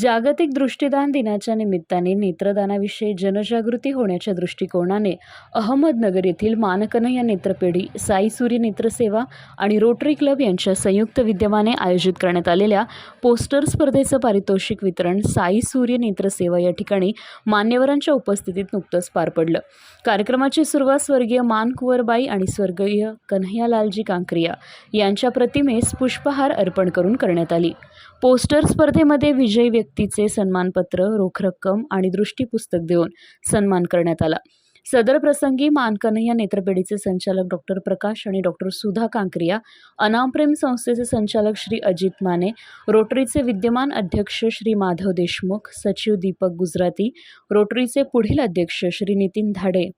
जागतिक दृष्टीदान दिनाच्या निमित्ताने नेत्रदानाविषयी जनजागृती होण्याच्या दृष्टिकोनाने अहमदनगर येथील मानकनया नेत्रपेढी साई सूर्य नेत्रसेवा आणि रोटरी क्लब यांच्या संयुक्त विद्यमाने आयोजित करण्यात आलेल्या पोस्टर स्पर्धेचं पारितोषिक वितरण साई सूर्य नेत्रसेवा या ठिकाणी मान्यवरांच्या उपस्थितीत नुकतंच पार पडलं. कार्यक्रमाची सुरुवात स्वर्गीय मानकुवरबाई आणि स्वर्गीय कन्हैयालालजी कांकरिया यांच्या प्रतिमेस पुष्पहार अर्पण करून करण्यात आली. पोस्टर स्पर्धेमध्ये विजयी व्यक्तीचे सन्मानपत्र रोख रक्कम आणि दृष्टीपुस्तक देऊन सन्मान करण्यात आला. सदर प्रसंगी मानकन्हैया नेत्रपेढीचे संचालक डॉक्टर प्रकाश आणि डॉक्टर सुधा कांकरिया अनामप्रेम संस्थेचे संचालक श्री अजित माने रोटरीचे विद्यमान अध्यक्ष श्री माधव देशमुख सचिव दीपक गुजराती रोटरीचे पुढील अध्यक्ष श्री नितीन धाडे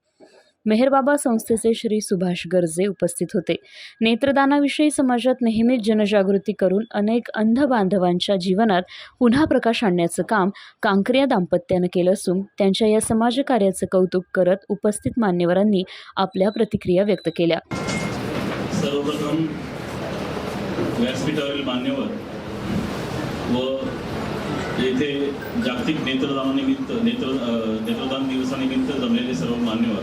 मेहरबाबा संस्थेचे श्री सुभाष गर्जे उपस्थित होते. नेत्रदानाविषयी समाजात नेहमीच जनजागृती करून अनेक अंध बांधवांच्या जीवनात पुन्हा प्रकाश आणण्याचं काम कांकरिया दाम्पत्यानं केलं असून त्यांच्या या समाजकार्याचं कौतुक करत उपस्थित मान्यवरांनी आपल्या प्रतिक्रिया व्यक्त केल्या. सर्वप्रथम व्यासपीठावरील मान्यवर व येथे जागतिक नेत्रदानानिमित्त नेत्र नेत्रदान दिवसानिमित्त जमलेले सर्व मान्यवर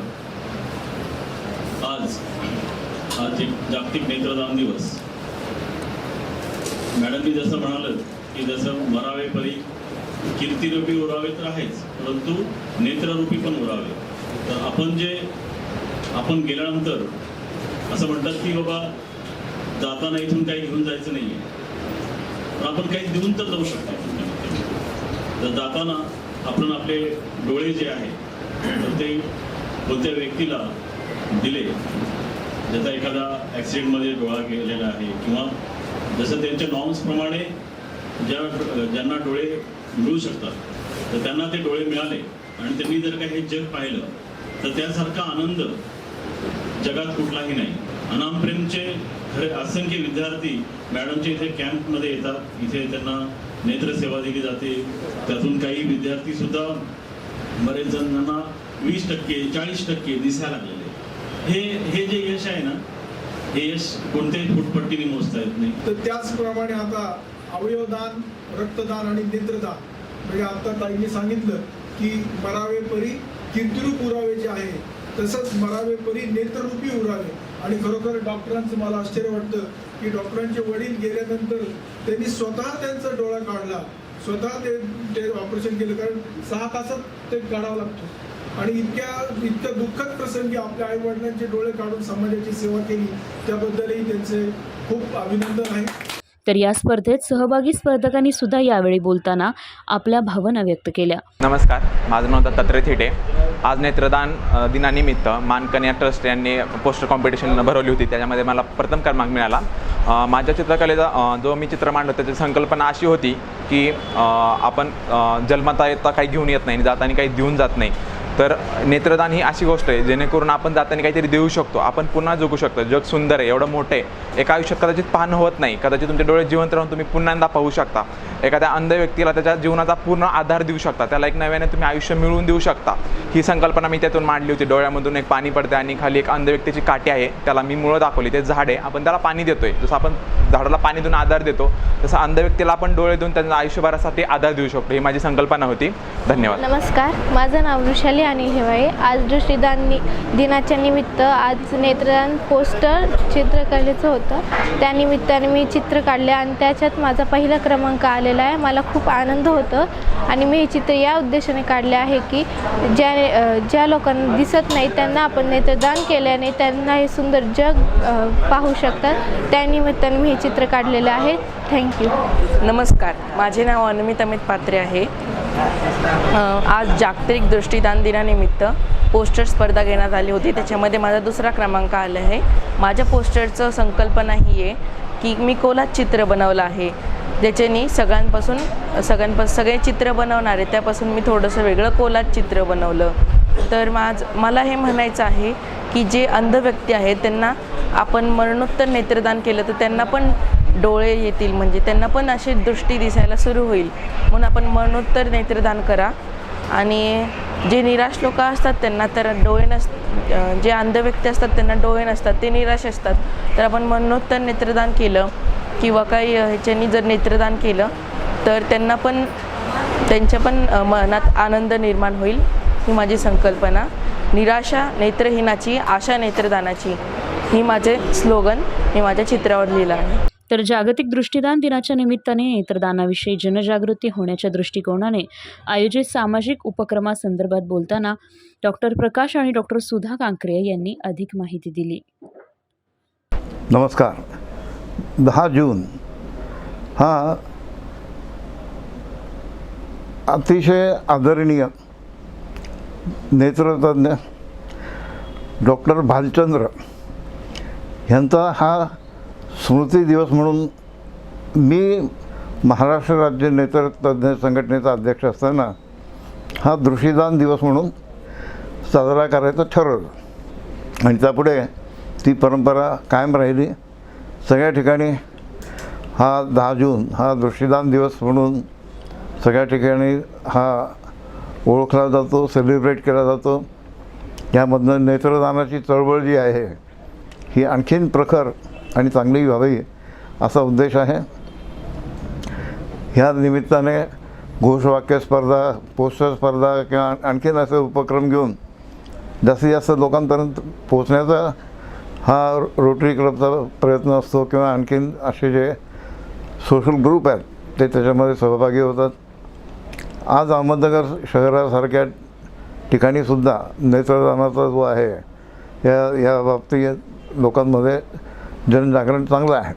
आज आज जागतिक नेत्रदान दिवस. मॅडम मी जसं म्हणालं की जसं मरावे परी कीर्तिरूपी उरावे तर आहेच परंतु नेत्ररूपी पण उरावे. तर आपण जे आपण गेल्यानंतर असं म्हणतात की बाबा जाताना इथून काही घेऊन जायचं नाही पण आपण काही देऊन तर जाऊ शकतो तर जाताना आपण आपले डोळे जे आहे तर ते कोणत्या व्यक्तीला दिले. ज्याचा एखादा ॲक्सिडेंटमध्ये डोळा गेलेला आहे किंवा जसं त्यांच्या नॉर्म्सप्रमाणे ज्या ज्यांना डोळे मिळू शकतात तर त्यांना ते डोळे मिळाले आणि त्यांनी जर काही हे जग पाहिलं तर त्यासारखा आनंद जगात कुठलाही नाही. अनामप्रेमचे खरे असंख्य विद्यार्थी मॅडमच्या इथे कॅम्पमध्ये येतात. इथे त्यांना नेत्रसेवा दिली जाते. त्यातून काही विद्यार्थी सुद्धा बरेच जणांना वीस टक्के चाळीस टक्के दिसायला लागलेले हे हे जे यश आहे ना हे यश कोणत्याही फुटपट्टीने मोजता येत नाही. तर त्याचप्रमाणे आता अवयवदान रक्तदान आणि नेत्रदान. म्हणजे आता ताईंनी सांगितलं की मरावे परी कीर्तिरूप उरावे जे आहे तसंच मरावे परी नेत्ररूपी उरावे. आणि खरोखर डॉक्टरांचं मला आश्चर्य वाटतं की डॉक्टरांचे वडील गेल्यानंतर त्यांनी स्वतः त्यांचा डोळा काढला. स्वतः ते ते ऑपरेशन केलं. कारण सहा तासात ते काढावं लागतो. आणि इतक्या इतक्या दुःखद प्रसंगी आपल्या आई वडिलांचे डोळे काढून समाजाची सेवा केली त्याबद्दलही त्यांचे खूप अभिनंदन आहे. तर या स्पर्धेत सहभागी स्पर्धकांनी सुद्धा यावेळी बोलताना आपल्या भावना व्यक्त केल्या. नमस्कार माझं नाव दत्तात्रय थिटे. आज नेत्रदान दिनानिमित्त मानकन्या ट्रस्ट यांनी पोस्टर कॉम्पिटिशन भरवली होती त्याच्यामध्ये मला प्रथम क्रमांक मिळाला. माझ्या चित्रकलेचा जो मी चित्र मांडलं त्याची संकल्पना अशी होती की आपण जन्मता येता काही घेऊन येत नाही आणि जाताना काही देऊन जात नाही. तर नेत्रदान ही अशी गोष्ट आहे जेणेकरून आपण जाताना काहीतरी देऊ शकतो. आपण पुन्हा जगू शकतो. जग सुंदर आहे एवढं मोठं आहे. एका आयुष्यात कदाचित पाहणं होत नाही. कदाचित तुमचे डोळे जिवंत राहून तुम्ही पुन्हांदा पाहू शकता. एखाद्या अंध व्यक्तीला त्याच्या जीवनाचा पूर्ण आधार देऊ शकता. त्याला एक नव्याने तुम्ही आयुष्य मिळवून देऊ शकता. ही संकल्पना मी त्यातून मांडली होती. डोळ्यामधून एक पाणी पडते आणि खाली एक अंध व्यक्तीची काठी आहे. त्याला मी मुळं दाखवली. ते झाड आहे. आपण त्याला पाणी देतोय. जसं आपण झाडाला पाणी देऊन आधार देतो तसं अंध व्यक्तीला आपण डोळे देऊन त्यांना आयुष्यभरासाठी आधार देऊ शकतो. ही माझी संकल्पना होती. धन्यवाद. नमस्कार. माझं नाव वृषाली आणि हिवाळे आज दृष्टिदान नि दिनाच्या निमित्त आज नेत्रदान पोस्टर चित्रकलेचं होतं. त्यानिमित्ताने मी चित्र काढले आणि त्याच्यात माझा पहिला क्रमांक आलेला आहे. मला खूप आनंद होतं आणि मी हे चित्र या उद्देशाने काढले आहे की ज्या ज्या लोकांना दिसत नाही त्यांना आपण नेत्रदान केल्याने त्यांना हे सुंदर जग पाहू शकतात. त्यानिमित्ताने मी हे चित्र काढलेलं आहे. थँक्यू नमस्कार. माझे नाव अनमित अमित पात्रे आहे. आज जागतिक दृष्टीदान दिनानिमित्त पोस्टर स्पर्धा घेण्यात आली होती. त्याच्यामध्ये माझा दुसरा क्रमांक आला आहे. माझ्या पोस्टरचं संकल्पना ही आहे की मी कोलात चित्र बनवलं आहे. ज्याच्यानी सगळ्यांपासून सगळ्यांपासून सगळे चित्र बनवणार त्यापासून मी थोडंसं वेगळं कोलात चित्र बनवलं. तर माझ मला हे म्हणायचं आहे की जे अंध व्यक्ती आहेत त्यांना आपण मरणोत्तर नेत्रदान केलं तर त्यांना पण डोळे येतील म्हणजे त्यांना पण अशी दृष्टी दिसायला सुरू होईल. म्हणून आपण मरणोत्तर नेत्रदान करा. आणि जे निराश लोक असतात त्यांना तर डोळे नस जे अंध व्यक्ती असतात त्यांना डोळे नसतात ते निराश असतात. तर आपण मरणोत्तर नेत्रदान केलं किंवा काही ह्याच्यानी जर नेत्रदान केलं तर त्यांना पण त्यांच्या पण मनात आनंद निर्माण होईल ही माझी संकल्पना. निराशा नेत्रहीनाची आशा नेत्रदानाची ही माझे स्लोगन मी माझ्या चित्रावर लिहिलं आहे. तर जागतिक दृष्टिदान दिनाच्या निमित्ताने नेत्रदानाविषयी जनजागृती होण्याच्या दृष्टिकोनाने आयोजित सामाजिक उपक्रमासंदर्भात बोलताना डॉक्टर प्रकाश आणि डॉक्टर सुधा कांकरे यांनी अधिक माहिती दिली. नमस्कार. दहा जून हा अतिशय आदरणीय नेत्रतज्ञ डॉक्टर भालचंद्र यांचा हा स्मृती दिवस म्हणून मी महाराष्ट्र राज्य नेतृत्वज्ञ संघटनेचा अध्यक्ष असताना हा दृष्टीदान दिवस म्हणून साजरा करायचं ठरवलं. आणि त्यापुढे ती परंपरा कायम राहिली. सगळ्या ठिकाणी हा दहा जून हा दृष्टीदान दिवस म्हणून सगळ्या ठिकाणी हा ओळखला जातो सेलिब्रेट केला जातो. यामधनं नेत्रदानाची चळवळ जी आहे ही आणखीन प्रखर आणि चांगली व्हावी असा उद्देश आहे. ह्या निमित्ताने घोषवाक्य स्पर्धा पोस्टर स्पर्धा किंवा आणखीन असे उपक्रम घेऊन जास्तीत जास्त लोकांपर्यंत पोचण्याचा हा रोटरी क्लबचा प्रयत्न असतो किंवा आणखीन असे जे सोशल ग्रुप आहेत ते त्याच्यामध्ये सहभागी होतात. आज अहमदनगर शहरासारख्या ठिकाणीसुद्धा नेत्रदानाचा जो आहे या या बाबतीत लोकांमध्ये जनजागरण चांगलं आहे.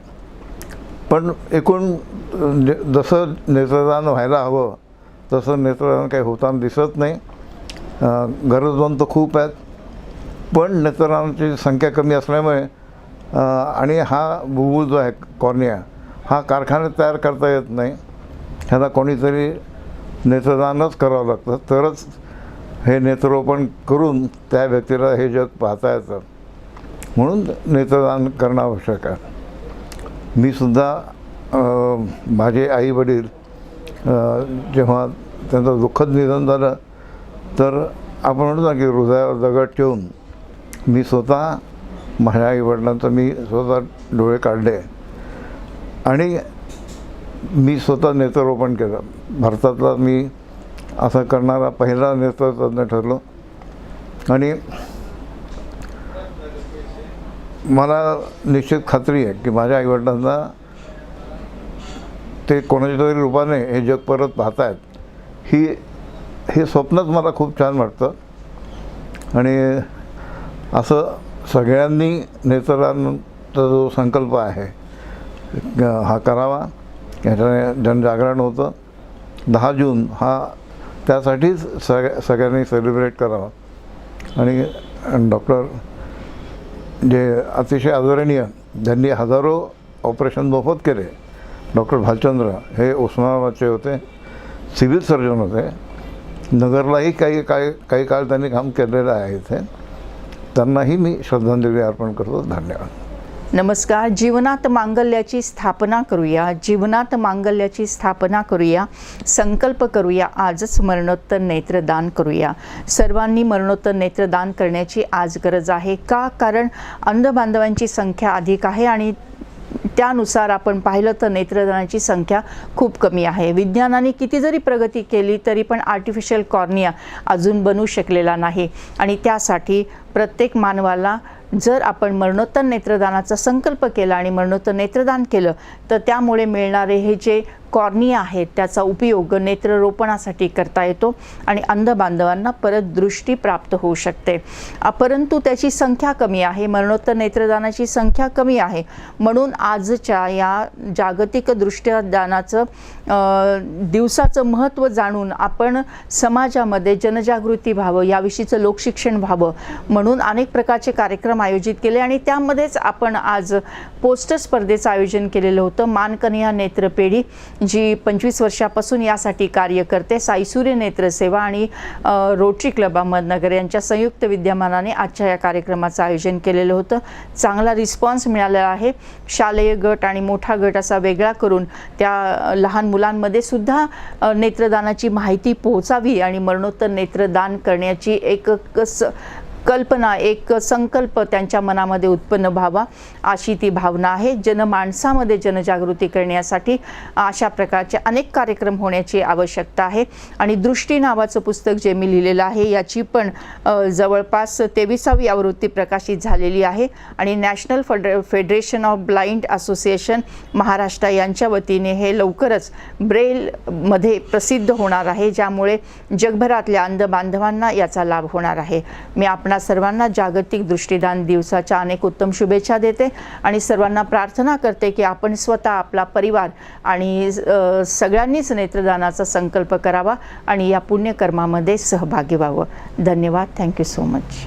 पण एकूण जसं नेत्रदान व्हायला हवं तसं नेत्रदान काही होताना दिसत नाही. गरजवंत खूप आहेत. पण नेत्रदानाची संख्या कमी असल्यामुळे आणि हा बुबुळ जो आहे कॉर्निया हा कारखान्यात तयार करता येत नाही. ह्याला कोणीतरी नेत्रदानच करावं लागतं. तरच हे नेत्रोपण करून त्या व्यक्तीला हे जग पाहता येतं. म्हणून नेत्रदान करणं आवश्यक आहे. मी सुद्धा माझे आई वडील जेव्हा त्यांचं दुःखद निधन झालं तर आपण म्हणतो ना की हृदयावर दगड ठेवून मी स्वतः माझ्या आईवडिलांचं मी स्वतः डोळे काढले. आणि मी स्वतः नेत्ररोपण केलं. भारतातला मी असं करणारा पहिला नेत्रतज्ञ ठरलो. आणि मला निश्चित खात्री आहे की माझ्या आईवडिलांना ते कोणाच्या तरी रूपाने हे जग परत पाहतायत ही हे स्वप्नच मला खूप छान वाटतं. आणि असं सगळ्यांनी नेत्रांचा जो संकल्प आहे हा करावा. याच्याने जनजागरण होतं. दहा जून हा त्यासाठीच सगळ्या सगळ्यांनी सेलिब्रेट करावा. आणि डॉक्टर जे अतिशय आदरणीय ज्यांनी हजारो ऑपरेशन मोफत केले. डॉक्टर भालचंद्र हे उस्मानाबादचे होते सिव्हिल सर्जन होते. नगरलाही काही काही काही काळ त्यांनी काम केलेलं आहे इथे. त्यांनाही मी श्रद्धांजली अर्पण करतो. धन्यवाद. नमस्कार जीवनात मांगल्याची स्थापना करूया. जीवनात मांगल्याची स्थापना करूया. संकल्प करूया. आजच मरणोत्तर नेत्रदान करूया. सर्वांनी मरणोत्तर नेत्रदान करण्याची आज गरज आहे का? कारण अंधबांधवांची संख्या अधिक आहे आणि त्यानुसार आपण पाहिलं तर नेत्रदानाची संख्या खूप कमी आहे. विज्ञानाने किती जरी प्रगती केली तरी पण आर्टिफिशियल कॉर्निया अजून बनू शकलेला नाही. आणि त्यासाठी प्रत्येक मानवाला जर आपण मरणोत्तर नेत्रदानाचा संकल्प केला आणि मरणोत्तर नेत्रदान केलं तर त्यामुळे मिळणारे हे जे कॉर्निया आहेत त्याचा उपयोग नेत्ररोपणासाठी करता येतो आणि अंध बांधवांना परत दृष्टी प्राप्त होऊ शकते. परंतु त्याची संख्या कमी आहे मरणोत्तर नेत्रदानाची संख्या कमी आहे. म्हणून आजच्या या जागतिक दृष्टीदानाचं दिवसाचं महत्त्व जाणून आपण समाजामध्ये जनजागृती व्हावं याविषयीचं लोकशिक्षण व्हावं म्हणून अनेक प्रकारचे कार्यक्रम आयोजित केले आणि त्यामध्येच आपण आज पोस्टर स्पर्धेचं आयोजन केलेलं होतं. मानकन्या नेत्रपेढी. जी पंचवीस वर्षापासून यासाठी कार्य करते साईसूर्य नेत्रसेवा आणि रोटरी क्लब अहमदनगर यांच्या संयुक्त विद्यमानाने आजच्या या कार्यक्रमाचं आयोजन केलेलं होतं. चांगला रिस्पॉन्स मिळालेला आहे. शालेय गट आणि मोठा गट असा वेगळा करून त्या लहान मुलांमध्ये सुद्धा नेत्रदानाची माहिती पोहोचावी आणि मरणोत्तर नेत्रदान करण्याची एक कस कल्पना एक संकल्प त्यांच्या मनामध्ये उत्पन्न व्हावा अशी ती भावना आहे. जनमाणसामध्ये जनजागृती करण्यासाठी अशा प्रकारचे अनेक कार्यक्रम होण्याची आवश्यकता आहे. आणि दृष्टी नावाचं पुस्तक जे मी लिहिलेलं आहे याची पण जवळपास तेविसावी आवृत्ती प्रकाशित झालेली आहे. आणि national फेडरे federation of blind association Maharashtra यांच्या वतीने हे लवकरच ब्रेलमध्ये प्रसिद्ध होणार आहे ज्यामुळे जगभरातल्या अंध बांधवांना याचा लाभ होणार आहे. मी आपण सर्वांना जागतिक दृष्टीदान दिवसाच्या अनेक उत्तम शुभेच्छा देते आणि सर्वांना प्रार्थना करते की आपण स्वतः आपला परिवार आणि सगळ्यांनीच नेत्रदानाचा संकल्प करावा आणि या पुण्यकर्मामध्ये सहभागी व्हावं. धन्यवाद. Thank you so much